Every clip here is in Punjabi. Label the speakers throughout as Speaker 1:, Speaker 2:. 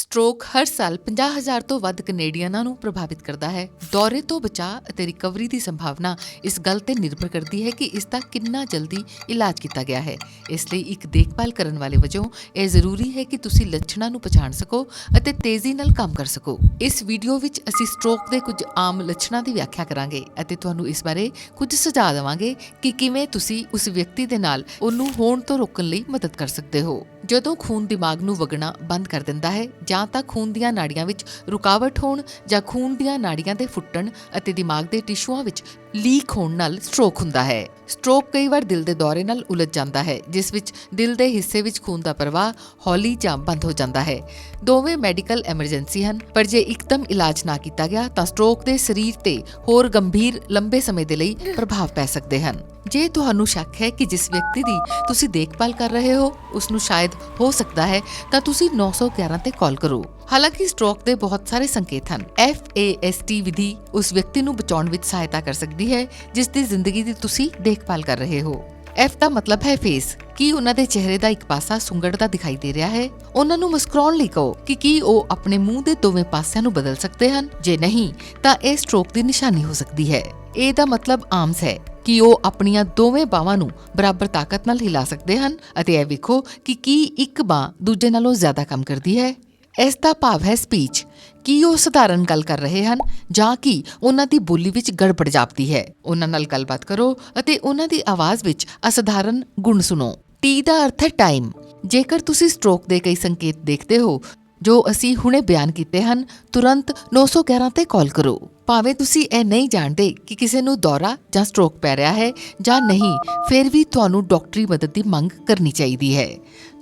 Speaker 1: ਸਟ੍ਰੋਕ ਹਰ ਸਾਲ 50000 ਤੋਂ ਵੱਧ ਕੈਨੇਡੀਅਨਾਂ ਨੂੰ ਪ੍ਰਭਾਵਿਤ ਕਰਦਾ ਹੈ। ਦੌਰੇ ਤੋਂ ਬਚਾਅ ਅਤੇ ਰਿਕਵਰੀ ਦੀ ਸੰਭਾਵਨਾ ਇਸ ਗੱਲ ਤੇ ਨਿਰਭਰ ਕਰਦੀ ਹੈ ਕਿ ਇਸ ਦਾ ਕਿੰਨਾ ਜਲਦੀ ਇਲਾਜ ਕੀਤਾ ਗਿਆ ਹੈ। ਇਸ ਲਈ ਇੱਕ ਦੇਖਭਾਲ ਕਰਨ ਵਾਲੇ ਵਜੋਂ ਇਹ ਜ਼ਰੂਰੀ ਹੈ ਕਿ ਤੁਸੀਂ ਲੱਛਣਾਂ ਨੂੰ ਪਛਾਣ ਸਕੋ ਅਤੇ ਤੇਜ਼ੀ ਨਾਲ ਕੰਮ ਕਰ ਸਕੋ। ਇਸ ਵੀਡੀਓ ਵਿੱਚ ਅਸੀਂ ਸਟ੍ਰੋਕ ਦੇ ਕੁਝ ਆਮ ਲੱਛਣਾਂ ਦੀ ਵਿਆਖਿਆ ਕਰਾਂਗੇ ਅਤੇ ਤੁਹਾਨੂੰ ਇਸ ਬਾਰੇ ਕੁਝ ਸੁਝਾਅ ਦੇਵਾਂਗੇ ਕਿ ਕਿਵੇਂ ਤੁਸੀਂ ਉਸ ਵਿਅਕਤੀ ਦੇ ਨਾਲ ਉਹਨੂੰ ਹੋਣ ਤੋਂ ਰੋਕਣ ਲਈ ਮਦਦ ਕਰ ਸਕਦੇ ਹੋ। ਜਦੋਂ ਖੂਨ ਦਿਮਾਗ ਨੂੰ ਵਗਣਾ ਬੰਦ ਕਰ ਦਿੰਦਾ ਹੈ ਜਾਂ ਤਾਂ ਖੂਨ ਦੀਆਂ ਨਾੜੀਆਂ ਵਿੱਚ ਰੁਕਾਵਟ ਹੋਣ ਜਾਂ ਖੂਨ ਦੀਆਂ ਨਾੜੀਆਂ ਦੇ ਫੁੱਟਣ ਅਤੇ ਦਿਮਾਗ ਦੇ ਟਿਸ਼ੂਆਂ ਵਿੱਚ ਲੀਕ ਹੋਣ ਨਾਲ ਸਟ੍ਰੋਕ ਹੁੰਦਾ ਹੈ। ਸਟ੍ਰੋਕ ਕਈ ਵਾਰ ਦਿਲ ਦੇ ਦੌਰੇ ਨਾਲ ਉਲਝ ਜਾਂਦਾ ਹੈ, ਜਿਸ ਵਿੱਚ ਦਿਲ ਦੇ ਹਿੱਸੇ ਵਿੱਚ ਖੂਨ ਦਾ ਪ੍ਰਵਾਹ, ਹੌਲੀ ਜਾਂ ਬੰਦ ਹੋ ਜਾਂਦਾ ਹੈ। ਦੋਵੇਂ ਮੈਡੀਕਲ ਐਮਰਜੈਂਸੀ ਹਨ, ਪਰ ਜੇ ਇੱਕਦਮ ਇਲਾਜ ਨਾ ਕੀਤਾ ਗਿਆ, ਤਾਂ ਸਟ੍ਰੋਕ ਦੇ ਸਰੀਰ ਤੇ ਹੋਰ ਗੰਭੀਰ, ਲੰਬੇ ਸਮੇਂ ਦੇ ਲਈ ਪ੍ਰਭਾਵ ਪੈ ਸਕਦੇ ਹਨ। ਜੇ ਤੁਹਾਨੂੰ ਸ਼ੱਕ ਹੈ ਕਿ ਜਿਸ ਵਿਅਕਤੀ ਦੀ ਤੁਸੀਂ ਦੇਖਭਾਲ ਕਰ ਰਹੇ ਹੋ ਉਸ ਨੂੰ ਸ਼ਾਇਦ ਹੋ ਸਕਦਾ ਹੈ, ਤਾਂ ਤੁਸੀਂ 911 ਤੇ ਕਾਲ ਕਰੋ। ਹਾਲਾਂਕਿ ਸਟ੍ਰੋਕ ਦੇ ਬਹੁਤ ਸਾਰੇ ਸੰਕੇਤ ਹਨ। FAST ਵਿਧੀ ਉਸ ਵਿਅਕਤੀ ਨੂੰ ਬਚਾਉਣ ਵਿੱਚ ਸਹਾਇਤਾ ਕਰ ਸਕਦੀ ਹੈ, ਜਿਸ ਦੀ ਜ਼ਿੰਦਗੀ ਦੀ ਤੁਸੀਂ ਦੇਖਭਾਲ ਕਰ ਰਹੇ ਹੋ। F ਦਾ ਮਤਲਬ ਹੈ ਫੇਸ। ਕੀ ਉਹਨਾਂ ਦੇ ਚਿਹਰੇ ਦਾ ਇੱਕ ਪਾਸਾ ਸੁੰਗੜਦਾ ਦਿਖਾਈ ਦੇ ਰਿਹਾ ਹੈ? ਉਹਨਾਂ ਨੂੰ ਮੁਸਕਰਾਉਣ ਲਈ ਕਹੋ ਕਿ ਕੀ ਉਹ ਆਪਣੇ ਮੂੰਹ ਦੇ ਦੋਵੇਂ ਪਾਸਿਆਂ ਨੂੰ ਬਦਲ ਸਕਦੇ ਹਨ? ਜੇ ਨਹੀਂ, ਤਾਂ ਇਹ ਸਟ੍ਰੋਕ ਦੀ ਨਿਸ਼ਾਨੀ ਹੋ ਸਕਦੀ ਹੈ। ਇਹ ਦਾ ਮਤਲਬ ਆਰਮਸ ਹੈ ਕਿ ਉਹ ਆਪਣੀਆਂ ਦੋਵੇਂ ਬਾਹਾਂ ਨੂੰ ਬਰਾਬਰ ਤਾਕਤ ਨਾਲ ਹਿਲਾ ਸਕਦੇ ਹਨ ਅਤੇ ਇਹ ਵੇਖੋ ਕਿ ਕੀ ਇੱਕ ਬਾਹ ਦੂਜੇ ਨਾਲੋਂ ਜ਼ਿਆਦਾ ਕੰਮ ਕਰਦੀ ਹੈ। ਇਸ ਦਾ ਭਾਵ ਹੈ ਸਪੀਚ ਕੀ ਉਹ ਸਧਾਰਨ ਗੱਲ ਕਰ ਰਹੇ ਹਨ ਜਾਂ ਕਿ ਉਹਨਾਂ ਦੀ ਬੋਲੀ ਵਿੱਚ ਗੜਬੜ ਜਾਪਦੀ ਹੈ? ਉਹਨਾਂ ਨਾਲ ਗੱਲਬਾਤ ਕਰੋ ਅਤੇ ਉਹਨਾਂ ਦੀ ਆਵਾਜ਼ ਵਿੱਚ ਅਸਧਾਰਨ ਗੁਣ ਸੁਣੋ। ਟੀ ਦਾ ਅਰਥ ਹੈ ਟਾਈਮ ਜੇਕਰ ਤੁਸੀਂ ਸਟ੍ਰੋਕ ਦੇ ਕਈ ਸੰਕੇਤ ਦੇਖਦੇ ਹੋ ਜੋ ਅਸੀਂ ਹੁਣੇ ਬਿਆਨ ਕੀਤੇ ਹਨ, ਤੁਰੰਤ 911 ਤੇ ਕਾਲ ਕਰੋ। ਭਾਵੇਂ ਤੁਸੀਂ ਇਹ ਨਹੀਂ ਜਾਣਦੇ ਕਿ ਕਿਸੇ ਨੂੰ ਦੌਰਾ ਜਾਂ ਸਟ੍ਰੋਕ ਪੈ ਰਿਹਾ ਹੈ ਜਾਂ ਨਹੀਂ, ਫਿਰ ਵੀ ਤੁਹਾਨੂੰ ਡਾਕਟਰੀ ਮਦਦ ਦੀ ਮੰਗ ਕਰਨੀ ਚਾਹੀਦੀ ਹੈ।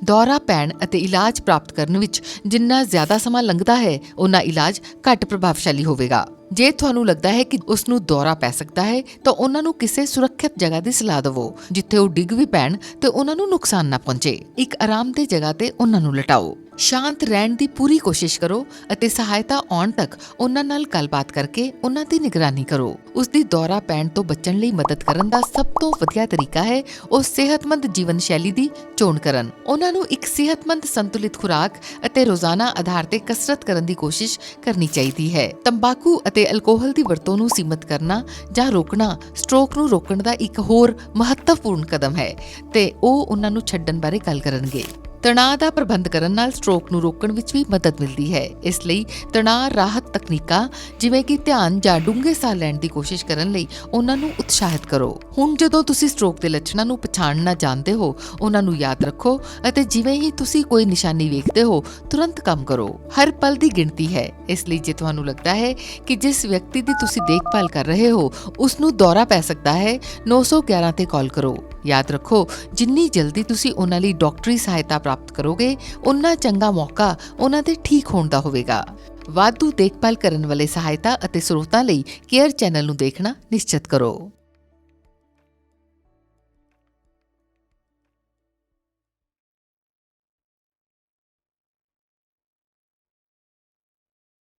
Speaker 1: ਦੌਰਾ ਪੈਣ ਅਤੇ ਇਲਾਜ ਪ੍ਰਾਪਤ ਕਰਨ ਵਿੱਚ ਜਿੰਨਾ ਜ਼ਿਆਦਾ ਸਮਾਂ ਲੰਘਦਾ ਹੈ ਉਨਾ ਇਲਾਜ ਘੱਟ ਪ੍ਰਭਾਵਸ਼ਾਲੀ ਹੋਵੇਗਾ। ਜੇ ਤੁਹਾਨੂੰ ਲੱਗਦਾ ਹੈ ਕਿ ਉਸ ਨੂੰ ਦੌਰਾ ਪੈ ਸਕਦਾ ਹੈ, ਤਾਂ ਉਹਨਾਂ ਨੂੰ ਕਿਸੇ ਸੁਰੱਖਿਅਤ ਜਗ੍ਹਾ ਦੀ ਸਲਾਹ ਦਿਵੋ, ਜਿੱਥੇ ਉਹ ਡਿੱਗ ਵੀ ਪੈਣ ਤੇ ਉਹਨਾਂ ਨੂੰ ਨੁਕਸਾਨ ਨਾ ਪਹੁੰਚੇ। ਇੱਕ ਆਰਾਮਦੇਹ ਜਗ੍ਹਾ ਤੇ ਉਹਨਾਂ ਨੂੰ ਲਟਾਓ। ਸ਼ਾਂਤ ਰਹਿਣ ਦੀ ਪੂਰੀ ਕੋਸ਼ਿਸ਼ ਕਰੋ ਅਤੇ ਸਹਾਇਤਾ ਆਉਣ ਤੱਕ ਉਹਨਾਂ ਨਾਲ ਗੱਲਬਾਤ ਕਰਕੇ ਉਹਨਾਂ ਦੀ ਨਿਗਰਾਨੀ ਕਰੋ। ਉਸ ਦੀ ਦੌਰਾ ਪੈਣ ਤੋਂ ਬਚਣ ਲਈ ਮਦਦ ਕਰਨ ਦਾ ਸਭ ਤੋਂ ਵਧੀਆ ਤਰੀਕਾ ਹੈ ਉਹ ਸਿਹਤਮੰਦ ਜੀਵਨ ਸ਼ੈਲੀ ਦੀ ਚੋਣ ਕਰਨ। ਉਹਨਾਂ ਨੂੰ ਇੱਕ ਸਿਹਤਮੰਦ ਸੰਤੁਲਿਤ ਖੁਰਾਕ ਅਤੇ ਰੋਜ਼ਾਨਾ ਆਧਾਰ ਤੇ ਕਸਰਤ ਕਰਨ ਦੀ ਕੋਸ਼ਿਸ਼ ਕਰਨੀ ਚਾਹੀਦੀ ਹੈ। ਤੰਬਾਕੂ ਅਤੇ ਅਲਕੋਹਲ ਦੀ ਵਰਤੋਂ ਨੂੰ ਸੀਮਿਤ ਕਰਨਾ ਜਾਂ ਰੋਕਣਾ ਸਟ੍ਰੋਕ ਨੂੰ ਰੋਕਣ ਦਾ ਇੱਕ ਹੋਰ ਮਹੱਤਵਪੂਰਨ ਕਦਮ ਹੈ ਤੇ ਉਹ ਉਹਨਾਂ ਨੂੰ ਛੱਡਣ ਬਾਰੇ ਗੱਲ ਕਰਨਗੇ। ਤਣਾਅ ਦਾ ਪ੍ਰਬੰਧ ਕਰਨ ਨਾਲ ਸਟ੍ਰੋਕ ਨੂੰ ਰੋਕਣ ਵਿੱਚ ਵੀ ਮਦਦ ਮਿਲਦੀ ਹੈ। ਇਸ ਲਈ ਤਣਾਅ ਰਾਹਤ ਤਕਨੀਕਾਂ, ਜਿਵੇਂ ਕਿ ਧਿਆਨ ਜਾਂ ਡੂੰਘੇ ਸਾਹ ਲੈਣ ਦੀ ਕੋਸ਼ਿਸ਼ ਕਰਨ ਲਈ ਉਹਨਾਂ ਨੂੰ ਉਤਸ਼ਾਹਿਤ ਕਰੋ। ਹੁਣ ਜਦੋਂ ਤੁਸੀਂ ਸਟ੍ਰੋਕ ਦੇ ਲੱਛਣਾਂ ਨੂੰ ਪਛਾਣਨਾ ਜਾਣਦੇ ਹੋ, ਉਹਨਾਂ ਨੂੰ ਯਾਦ ਰੱਖੋ ਅਤੇ ਜਿਵੇਂ ਹੀ ਤੁਸੀਂ ਕੋਈ ਨਿਸ਼ਾਨੀ ਵੇਖਦੇ ਹੋ, ਤੁਰੰਤ ਕੰਮ ਕਰੋ। ਹਰ ਪਲ ਦੀ ਗਿਣਤੀ ਹੈ। ਇਸ ਲਈ ਜੇ ਤੁਹਾਨੂੰ ਲੱਗਦਾ ਹੈ ਕਿ ਜਿਸ ਵਿਅਕਤੀ ਦੀ ਤੁਸੀਂ ਦੇਖਭਾਲ ਕਰ ਰਹੇ ਹੋ ਉਸ ਨੂੰ ਦੌਰਾ ਪੈ ਸਕਦਾ ਹੈ। 911 ਤੇ ਕਾਲ ਕਰੋ। ਯਾਦ ਰੱਖੋ, ਜਿੰਨੀ ਜਲਦੀ ਤੁਸੀਂ ਉਹਨਾਂ ਲਈ ਡਾਕਟਰੀ ਸਹਾਇਤਾ ਪ੍ਰਾਪਤ ਕਰੋਗੇ ਉਨਾ ਚੰਗਾ ਮੌਕਾ ਉਹਨਾਂ ਦੇ ਠੀਕ ਹੋਣ ਦਾ ਹੋਵੇਗਾ। ਵਾਧੂ ਦੇਖਭਾਲ ਕਰਨ ਵਾਲੇ ਸਹਾਇਤਾ ਅਤੇ ਸਰੋਤਾਂ ਲਈ ਕੇਅਰ ਚੈਨਲ ਨੂੰ ਦੇਖਣਾ ਨਿਸ਼ਚਿਤ ਕਰੋ।